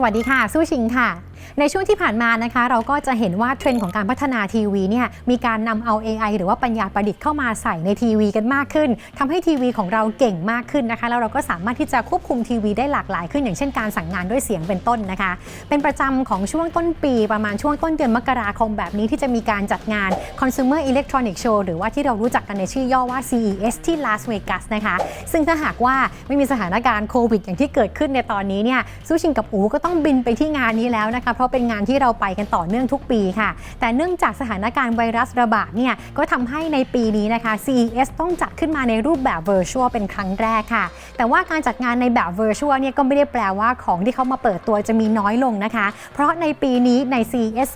สวัสดีค่ะ สู้ชิงค่ะ ในช่วงที่ผ่านมานะคะ เราก็จะเห็นว่าเทรนด์ของการพัฒนาทีวีเนี่ยมีการนำเอา AI หรือว่าปัญญาประดิษฐ์เข้ามาใส่ในทีวีกันมากขึ้นทำให้ทีวีของเราเก่งมากขึ้นนะคะ แล้วเราก็สามารถที่จะควบคุมทีวีได้หลากหลายขึ้นอย่างเช่นการสั่งงานด้วยเสียงเป็นต้นนะคะ เป็นประจำของช่วงต้นปีประมาณช่วงต้นเดือนมกราคมแบบนี้ที่จะมีการจัดงาน Consumer Electronic Show หรือว่าที่เรารู้จักกันในชื่อย่อว่า CES ที่ลาสเวกัสนะคะซึ่งถ้าหากว่าไม่มีสถานการณ์โควิดอย่างที่เกิดขึ้นในตอนนี้เนี่ยซูชิงกับอูก็ต้องบินไปที่งานนี้แล้วนะคะเพราะเป็นงานที่เราไปกันต่อเนื่องทุกปีค่ะ แต่เนื่องจากสถานการณ์ไวรัสระบาดเนี่ยก็ทำให้ในปีนี้นะคะ CES ต้องจัดขึ้นมาในรูปแบบ Virtual เป็นครั้งแรกค่ะ แต่ว่าการจัดงานในแบบ Virtual เนี่ยก็ไม่ได้แปลว่าของที่เขามาเปิดตัวจะมีน้อยลงนะคะ เพราะในปีนี้ใน CES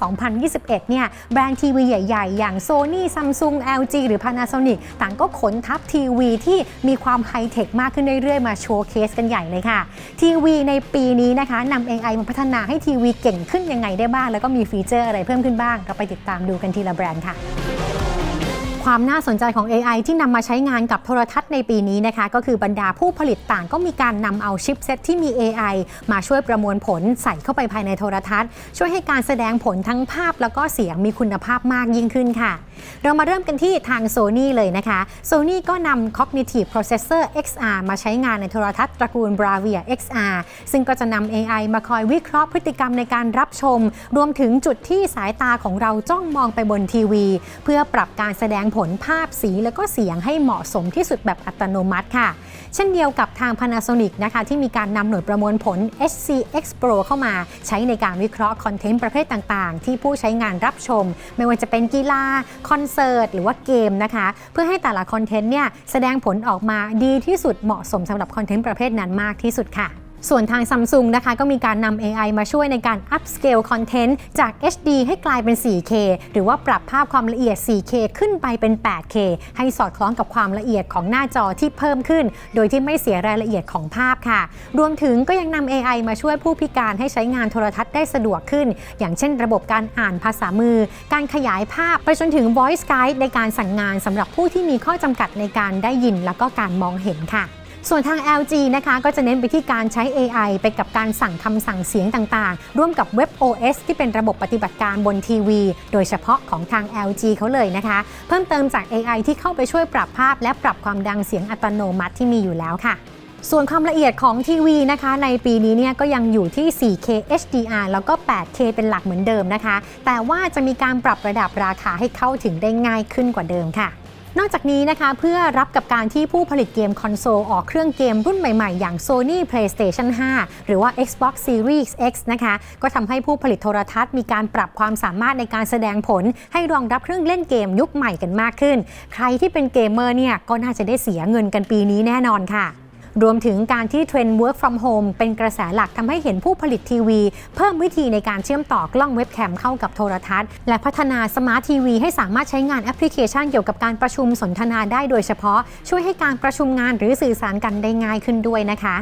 2021 เนี่ยแบรนด์ทีวีใหญ่ ๆ อย่าง Sony Samsung LG หรือ Panasonic ต่างก็ขนทัพทีวีที่มีความไฮเทคมากขึ้นเรื่อยๆ มาโชว์เคสกันใหญ่เลยค่ะ ทีวีในปีนี้นะคะนำ AI มาพัฒนาให้ทีวีเก่งขึ้นยังไงได้บ้าง แล้วก็มีฟีเจอร์อะไรเพิ่มขึ้นบ้าง เราไปติดตามดูกันทีละแบรนด์ค่ะ ความน่าสนใจของ AI ที่นำมาใช้งานกับโทรทัศน์ในปีนี้นะคะ ก็คือบรรดาผู้ผลิตต่างก็มีการนำเอาชิปเซตที่มี AI มาช่วยประมวลผลใส่เข้าไปภายในโทรทัศน์ ช่วยให้การแสดงผลทั้งภาพแล้วก็เสียงมีคุณภาพมากยิ่งขึ้นค่ะ เรามาเริ่มกันที่ทาง Sony เลยนะคะ Sony ก็นำ Cognitive Processor XR มาใช้งานในโทรทัศน์ตระกูล Bravia XR ซึ่งก็จะนำ AI มาคอยวิเคราะห์พฤติกรรมในการรับชม รวมถึงจุดที่สายตาของเราจ้องมองไปบนทีวี เพื่อปรับการแสดงผลภาพสีแล้วก็เสียงให้เหมาะสมที่สุดแบบอัตโนมัติค่ะ เช่นเดียวกับทาง Panasonic นะคะที่มีการนำหน่วยประมวลผล HCX Pro เข้ามา ใช้ในการวิเคราะห์คอนเทนต์ประเภทต่างๆ ที่ผู้ใช้งานรับชม ไม่ว่าจะเป็นกีฬา คอนเสิร์ต หรือว่าเกมนะคะ เพื่อให้แต่ละคอนเทนต์เนี่ยแสดงผลออกมาดีที่สุดเหมาะสมสำหรับคอนเทนต์ประเภทนั้นมากที่สุดค่ะ ส่วนทาง Samsung นะคะก็มีการนำ AI มาช่วยในการ upscale content จาก HD ให้กลายเป็น 4K หรือว่าปรับภาพความละเอียด 4K ขึ้นไปเป็น 8K ให้สอดคล้องกับความละเอียดของหน้าจอที่เพิ่มขึ้น โดยที่ไม่เสียรายละเอียดของภาพค่ะ รวมถึงก็ยังนำ AI มาช่วยผู้พิการให้ใช้งานโทรทัศน์ได้สะดวกขึ้น อย่างเช่น ระบบการอ่านภาษามือ การขยายภาพไปจนถึง voice guide ในการสั่งงานสำหรับผู้ที่มีข้อจำกัดในการได้ยินแล้วก็การมองเห็นค่ะ ส่วนทาง LG นะคะก็จะเน้นไปที่การใช้ AI ไปกับการสั่งคำสั่งเสียงต่างๆ ร่วมกับ Web OS ที่เป็นระบบปฏิบัติการบนทีวี โดยเฉพาะของทาง LG เขาเลยนะคะ เพิ่มเติมจาก AI ที่เข้าไปช่วยปรับภาพ และปรับความดังเสียงอัตโนมัติที่มีอยู่แล้วค่ะส่วนความละเอียดของทีวีนะคะ ในปีนี้เนี่ยก็ยังอยู่ที่ 4K HDR แล้วก็ 8K เป็นหลักเหมือนเดิมนะคะ แต่ว่าจะมีการปรับระดับราคาให้เข้าถึงได้ง่ายขึ้นกว่าเดิมค่ะ นอกจากนี้นะคะเพื่อรับกับการที่ผู้ผลิตเกมคอนโซลออกเครื่องเกมรุ่นใหม่ๆ อย่าง Sony PlayStation 5 หรือว่า Xbox Series X นะคะก็ทำให้ผู้ผลิตโทรทัศน์มีการปรับความสามารถในการแสดงผล ให้รองรับเครื่องเล่นเกมยุคใหม่กันมากขึ้น ใครที่เป็นเกมเมอร์เนี่ยก็น่าจะได้เสียเงินกันปีนี้แน่นอนค่ะ รวมถึงการที่เทรนด์ work from home เป็นกระแสหลักทำให้เห็นผู้ผลิตทีวี เพิ่มวิธีในการเชื่อมต่อกล้องเว็บแคมเข้ากับโทรทัศน์ และพัฒนาสมาร์ททีวีให้สามารถใช้งานแอปพลิเคชันเกี่ยวกับการประชุมสนทนาได้โดยเฉพาะ ช่วยให้การประชุมงานหรือสื่อสารกันได้ง่ายขึ้นด้วยนะคะ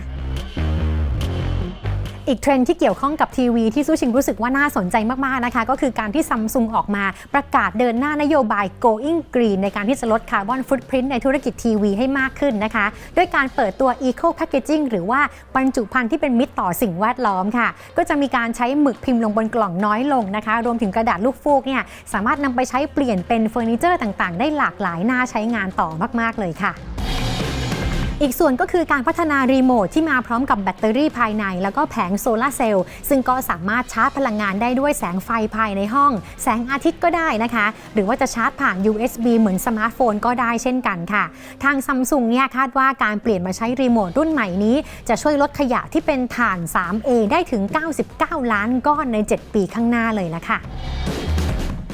อีกเทรนด์ที่เกี่ยวข้องกับทีวีที่ซูชิงรู้สึกว่าน่าสนใจมาก ๆ นะคะ ก็คือการที่ซัมซุงออกมาประกาศเดินหน้านโยบาย going green ในการที่จะลดคาร์บอนฟุตพิ้นในธุรกิจทีวีให้มากขึ้นนะคะด้วยการเปิดตัว eco packaging หรือว่าบรรจุภัณฑ์ที่เป็นมิตรต่อสิ่งแวดล้อมค่ะ ก็จะมีการใช้หมึกพิมพ์ลงบนกล่องน้อยลงนะคะ รวมถึงกระดาษลูกฟูกเนี่ยสามารถนำไปใช้เปลี่ยนเป็นเฟอร์นิเจอร์ต่าง ๆ ได้หลากหลายน่าใช้งานต่อมาก ๆ เลยค่ะ อีกส่วนก็คือการพัฒนารีโมทที่มาพร้อมกับแบตเตอรี่ภายใน แล้วก็แผงโซลาร์เซลล์ซึ่งก็สามารถชาร์จพลังงานได้ด้วยแสงไฟภายในห้อง แสงอาทิตย์ก็ได้นะคะ หรือว่าจะชาร์จผ่าน USB เหมือนสมาร์ทโฟนก็ได้เช่นกันค่ะ ทางซัมซุงเนี่ยคาดว่าการเปลี่ยนมาใช้รีโมทรุ่นใหม่นี้ จะช่วยลดขยะที่เป็นถ่าน 3A ได้ถึง 99 ล้านก้อนใน 7 ปีข้างหน้าเลยละค่ะ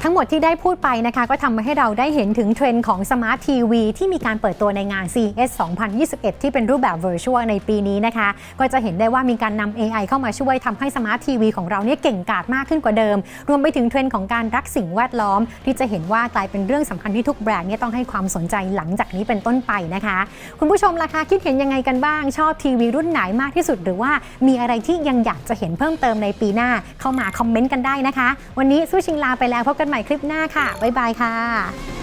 ทั้งหมดที่ได้พูดไปนะคะ ก็ทำให้เราได้เห็นถึงเทรนด์ของสมาร์ททีวีที่มีการเปิดตัวในงาน CES 2021 ที่เป็นรูปแบบ Virtual ในปีนี้นะคะ ก็จะเห็นได้ว่ามีการนำ AI เข้ามาช่วยทำให้สมาร์ททีวีของเราเนี่ยเก่งกาจมากขึ้นกว่าเดิม รวมไปถึงเทรนด์ของการรักสิ่งแวดล้อม ที่จะเห็นว่ากลายเป็นเรื่องสำคัญที่ทุกแบรนด์เนี่ยต้องให้ความสนใจหลังจากนี้เป็นต้นไปนะคะ คุณผู้ชมล่ะคะคิดเห็นยังไงกันบ้าง ชอบทีวีรุ่นไหนมากที่สุด หรือว่ามีอะไรที่ยังอยากจะเห็นเพิ่มเติมในปีหน้าเข้ามาคอมเมนต์กันได้นะคะ วันนี้สู้ชิงลาไปแล้วพบกันใหม่คลิปหน้าค่ะ บ๊ายบายค่ะ